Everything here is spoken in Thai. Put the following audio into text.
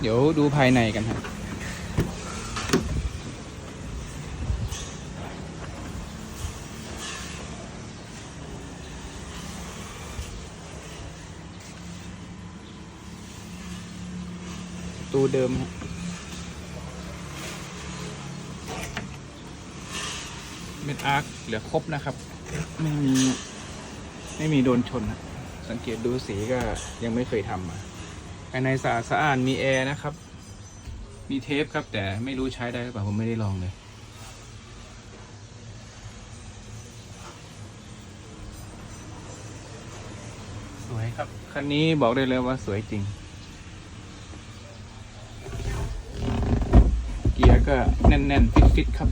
เดี๋ยวดูภายในกันครับตูเดิมครับเม็ดอาร์คเหลือครบนะครับ ไม่มี ไม่มีโดนชนนะสังเกตดูสีก็ยังไม่เคยทำมา ภายในสะอาดสะอาดมีแอร์นะครับ มีเทปครับ แต่ไม่รู้ใช้ได้หรือเปล่าผมไม่ได้ลองเลย สวยครับ คันนี้บอกได้เลยว่าสวยจริง เกียร์ก็แน่นๆฟิตๆครับ